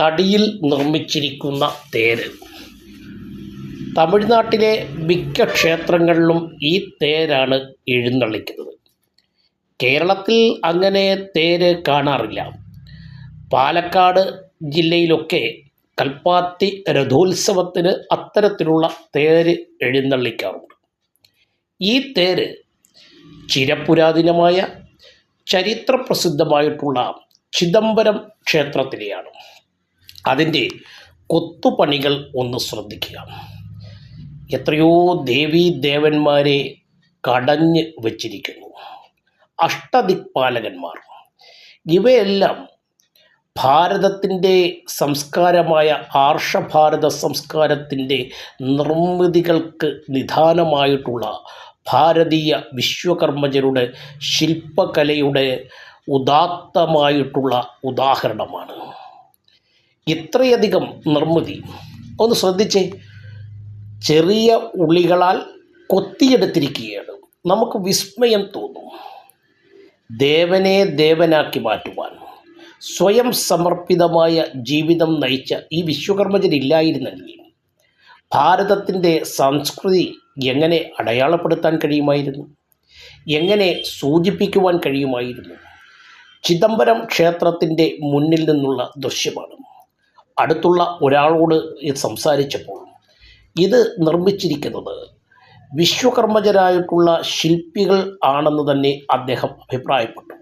തടിയിൽ നിർമ്മിച്ചിരിക്കുന്ന തേര്. തമിഴ്നാട്ടിലെ മിക്ക ക്ഷേത്രങ്ങളിലും ഈ തേരാണ് എഴുന്നള്ളിക്കുന്നത്. കേരളത്തിൽ അങ്ങനെ തേര് കാണാറില്ല. പാലക്കാട് ജില്ലയിലൊക്കെ കൽപ്പാത്തി രഥോത്സവത്തിന് അത്തരത്തിലുള്ള തേര് എഴുന്നള്ളിക്കാറുണ്ട്. ഈ തേര് ചിരപുരാതനമായ ചരിത്രപ്രസിദ്ധമായിട്ടുള്ള ചിദംബരം ക്ഷേത്രത്തിലെയാണ്. അതിന്റെ കൊത്തുപണികൾ ഒന്ന് ശ്രദ്ധിക്കുക. എത്രയോ ദേവീ ദേവന്മാരെ കടഞ്ഞ് വച്ചിരിക്കുന്നു. അഷ്ടദിക്പാലകന്മാർ. ഇവയെല്ലാം ഭാരതത്തിന്റെ സംസ്കാരമായ ആർഷഭാരത സംസ്കാരത്തിന്റെ നിർമ്മിതികൾക്ക് നിധാനമായിട്ടുള്ള ഭാരതീയ വിശ്വകർമ്മജരുടെ ശില്പകലയുടെ ഉദാത്തമായിട്ടുള്ള ഉദാഹരണമാണ്. ഇത്രയധികം നിർമ്മിതി. ഒന്ന് ശ്രദ്ധിച്ചേ. ചെറിയ ഉള്ളികളാൽ കൊത്തിയെടുത്തിരിക്കുകയാണ്. നമുക്ക് വിസ്മയം തോന്നും. ദേവനെ ദേവനാക്കി മാറ്റുവാൻ. സ്വയം സമർപ്പിതമായ ജീവിതം നയിച്ച ഈ വിശ്വകർമ്മജരില്ലായിരുന്നെങ്കിൽ ഭാരതത്തിന്റെ സംസ്കൃതി എങ്ങനെ അടയാളപ്പെടുത്താൻ കഴിയുമായിരുന്നു? എങ്ങനെ സൂചിപ്പിക്കുവാൻ കഴിയുമായിരുന്നു? ചിദംബരം ക്ഷേത്രത്തിന്റെ മുന്നിൽ നിന്നുള്ള ദൃശ്യമാണ്. അടുത്തുള്ള ഒരാളോട് ഇത് സംസാരിച്ചപ്പോൾ ഇത് നിർമ്മിച്ചിരിക്കുന്നത് വിശ്വകർമ്മജരായിട്ടുള്ള ശില്പികൾ ആണെന്ന് തന്നെ അദ്ദേഹം അഭിപ്രായപ്പെട്ടു.